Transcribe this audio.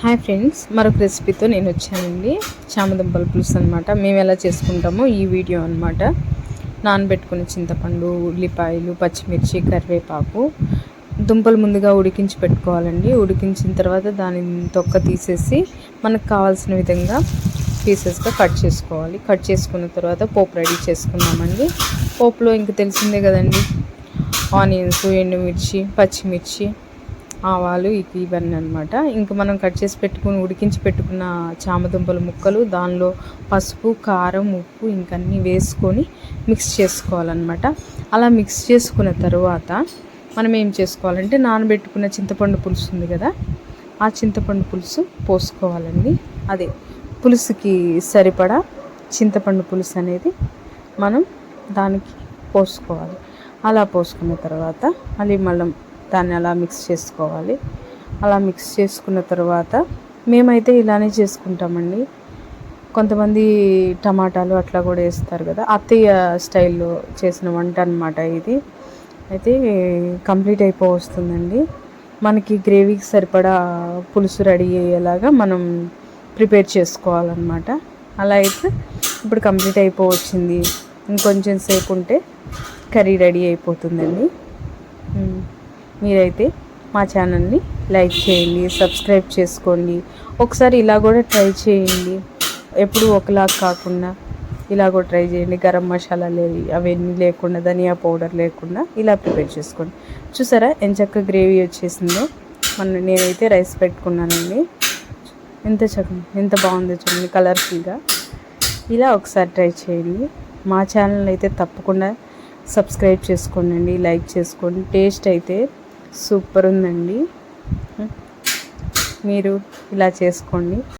Hi friends మరొక రెసిపీతో నేను వచ్చానండి. చామదుంపల పులుసు అనమాట మేము ఎలా చేసుకుంటామో ఈ వీడియో అనమాట నానబెట్టుకున్న చింతపండు ఉల్లిపాయలు పచ్చిమిర్చి కరివేపాకు దుంపలు ముందుగా ఉడికించి పెట్టుకోవాలండి. ఉడికించిన తర్వాత దాని తొక్క తీసేసి మనకు కావాల్సిన విధంగా పీసెస్గా కట్ చేసుకోవాలి. కట్ చేసుకున్న తర్వాత పోపు రెడీ చేసుకున్నామండి పోపులో ఇంక తెలిసిందే కదండి. ఆనియన్స్ ఎండుమిర్చి పచ్చిమిర్చి ఆవాలు ఇక ఇవన్నీ అనమాట ఇంకా మనం కట్ చేసి పెట్టుకుని ఉడికించి పెట్టుకున్న చామదుంపల ముక్కలు దానిలో పసుపు కారం ఉప్పు ఇంకన్నీ వేసుకొని మిక్స్ చేసుకోవాలన్నమాట. అలా మిక్స్ చేసుకున్న తర్వాత మనం ఏం చేసుకోవాలంటే నానబెట్టుకున్న చింతపండు పులుసు ఉంది కదా ఆ చింతపండు పులుసు పోసుకోవాలండి. అదే పులుసుకి సరిపడా చింతపండు పులుసు అనేది మనం దానికి పోసుకోవాలి. అలా పోసుకున్న తర్వాత మళ్ళీ మళ్ళీ దాన్ని అలా మిక్స్ చేసుకోవాలి. అలా మిక్స్ చేసుకున్న తర్వాత మేమైతే ఇలానే చేసుకుంటామండి. కొంతమంది టమాటాలు అట్లా కూడా వేస్తారు కదా అత్తయ్య స్టైల్లో చేసిన వంట అనమాట ఇది. అయితే కంప్లీట్ అయిపో వస్తుందండి మనకి గ్రేవీకి సరిపడా పులుసు రెడీ అయ్యేలాగా మనం ప్రిపేర్ చేసుకోవాలన్నమాట. అలా అయితే ఇప్పుడు కంప్లీట్ అయిపోవచ్చింది. ఇంకొంచెం సేపు ఉంటే కర్రీ రెడీ అయిపోతుందండి. మీరైతే మా ఛానల్ని లైక్ చేయండి సబ్స్క్రైబ్ చేసుకోండి. ఒకసారి ఇలా కూడా ట్రై చేయండి. ఎప్పుడు ఒకలా కాకుండా ఇలా కూడా ట్రై చేయండి. గరం మసాలాలు అవన్నీ లేకుండా ధనియా పౌడర్ లేకుండా ఇలా ప్రిపేర్ చేసుకోండి. చూసారా ఎంచక్క గ్రేవీ వచ్చేసిందో? మన నేనైతే రైస్ పెట్టుకున్నానండి. ఎంత చక్క ఎంత బాగుందో చూడండి కలర్ఫుల్గా. ఇలా ఒకసారి ట్రై చేయండి. మా ఛానల్ అయితే తప్పకుండా సబ్స్క్రైబ్ చేసుకోండి లైక్ చేసుకోండి. టేస్ట్ అయితే సూపర్ ఉందండి. మీరు ఇలా చేసుకోండి.